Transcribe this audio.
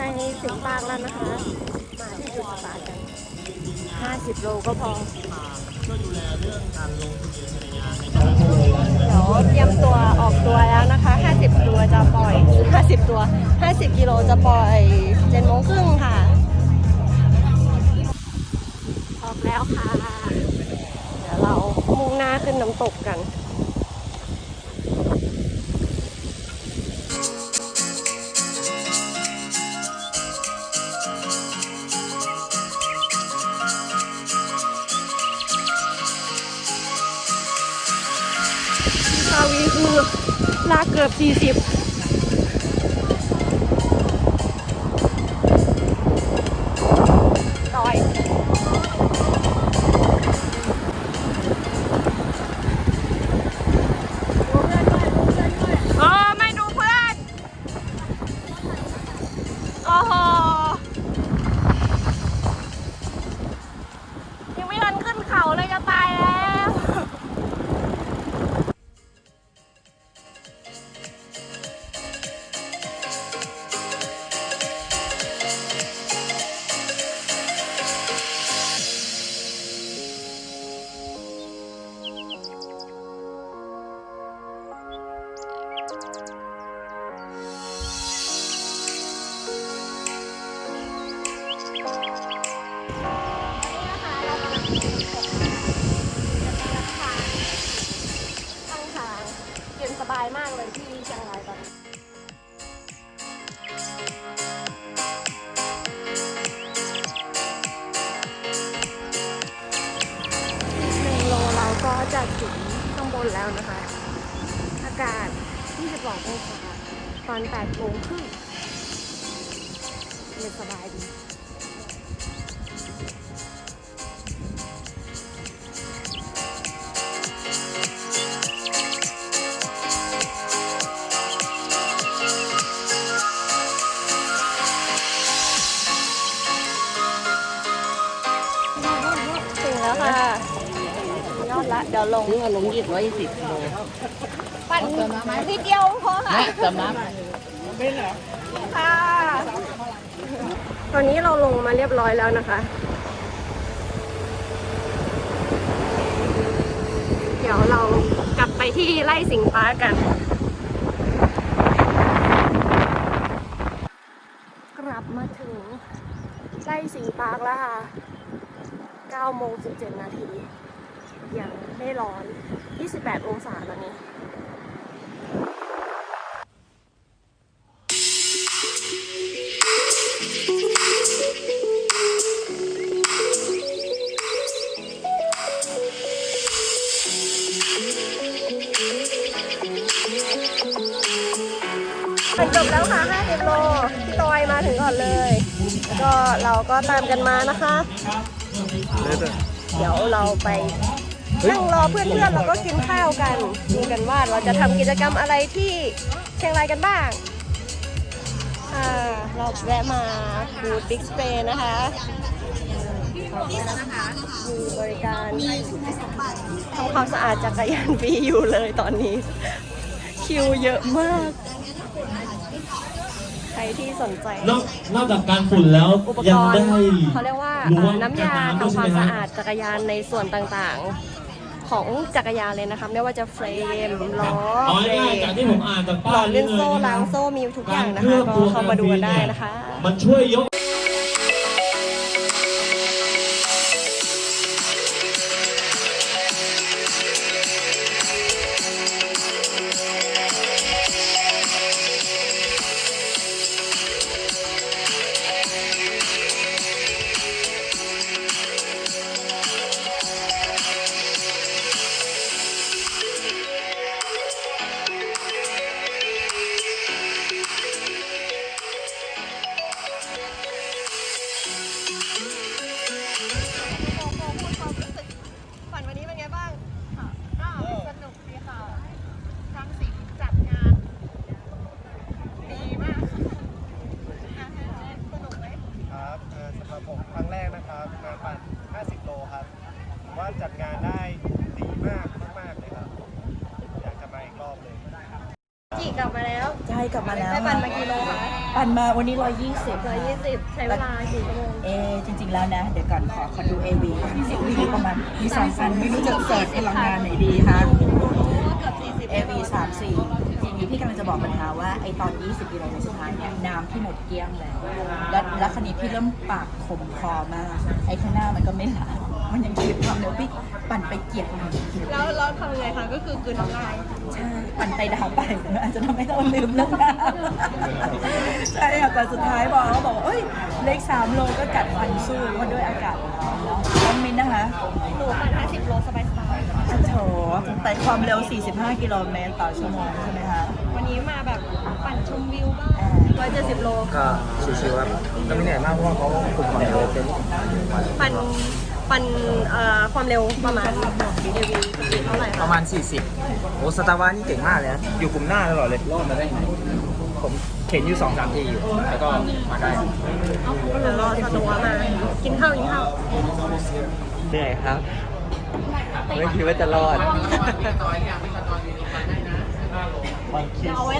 ในสิงปาร์คแล้วนะคะ มาที่จุดสตาร์ทกัน 50 โลก็พอเดี๋ยวเตรียมตัวออกตัวแล้วนะคะ 50 ตัวจะปล่อย 50 ตัว 50 กิโลจะปล่อย7โมงครึ่งค่ะ ออกแล้วค่ะ เดี๋ยวเรามุ่งหน้าขึ้นน้ำตกกัน คือลาเกือบ 40 ข้างทางเย็นสบายมากเลยที่เชียงรายตอนนี้หนึ่งโลเราก็จะถึงข้างบนแล้วนะคะ อากาศ 22 องศาตอน 8 โมงครึ่งเย็นสบายดี เดี๋ยวลงซื้อมาลงยี่สิบร้อยยี่สิบโลปั่นนิดเดียวพอค่ะนะเติมน้ค่ะ ตอนนี้เราลงมาเรียบร้อยแล้วนะคะ เดี๋ยวเรากลับไปที่ไร่สิงห์ปาร์คกันกลับมาถึงไร่สิงห์ปาร์คแล้วค่ะ9โมง17 นาที ยังไม่ร้อน 28 องศาตอนนี้จบแล้วค่ะ50โลพี่ตอยมาถึงก่อนเลย ก็เราก็ตามกันมานะคะ เดี๋ยวเราไป นั่งรอเพื่อนๆเราก็กินข้าวกันดูกันว่าเราจะทำกิจกรรมอะไรที่เชียงรายกันบ้างอ่าเราแวะมาดูบิ๊กสเปนนะคะมีบริการทำความสะอาดจักรยานฟรีอยู่เลยตอนนี้ คิวเยอะมาก ใครที่สนใจ นอกนอกจากการฝุ่นแล้วอุปกยังรณ์ได้เขาเรียกว่ารั้วเอ่อน้ำยากันทำความด้วยใช่สะไหฮอาดจักรยานในส่วนต่างๆ ของจักรยานเลยนะคะ ไม่ว่าจะเฟรมล้อเอาเบรง่ายๆจากที่ผมอ่านจากหลป้าอยดนี่ลื่นเลยโซ่นะล้างโซ่มีทุกอย่างนะคะก็เข้ามาดูกันได้นะคะ มันช่วยยกับผมครั้งแรกนะครับงานปั่น 50 โลครับว่าจัดงานได้ดีมากมากๆเลยครับ อยากจะมาอีกรอบเลยจีกลับมาแล้วใช่กลับมาแล้วไปปั่นมากี่โลคะปั่นมาวันนี้ 120 120 ใช้เวลากี่ชั่โมงเอจริง ๆ แล้วนะ เดี๋ยวก่อนขอขอดู AV สิบวีประมาณมีสองพันไม่รู้จะเสิร์ชพลังงานไหนดีคะ AV 3 4ทีนี้พี่กำลังจะบอกปัญหาว่าไอตอน 20กิโลสุดท้ายเนี่ยำที่หมดเกลี้ยงแล้วและและคันนี้พี่เริ่มปากขมคอมากไอข้างหน้ามันก็ไม่หลามันยังคีบความเร็วพี่ปั่นไปเกียร์หนึ่งแล้วเราทำยังไงคะก็คือกลืนน้ำลายใช่ปั่นไปดาวไปอาจจะทำให้เราลืมเรื่องน้ำใช่ค่ะแต่สุดท้ายบอกเขาบอกว่าเอ้ยเลขสามโลก็กัดฟันสู้เพราะด้วยอากาศร้อนเนาะต้องมินนะคะหนูปั่นห้าสิบโลสบายโถแต่ความเร็ว 45 กิโลเมตรต่อชั่วโมงใช่ไหมคะๆวันนี้มาแบบปั่นชมวิวบ้างอ่าร้อย เจ็ดสิบโลก็ชิวๆครับก็ไม่เหนื่อยมากเพราะว่าเขาฝึกความเร็วเป็นปั่นปั่นเอ่อความเร็วประมาณเอวีเท่าไหร่ปคะระมาณ 40 โอ้สตาร์วานี่เก่งมากเลยนะอยู่กลุ่มหน้าตลอดเลยรอดมาได้ไงผมเห็นอยู่สองสามทีอยู่แล้วก็มาได้เดี๋ยวรอสตัวมา กินข้าวกินข้าวเหนื่อยครับ ไม่คิดว่าจะรอดเดี๋ยวเอาไว้หลังใน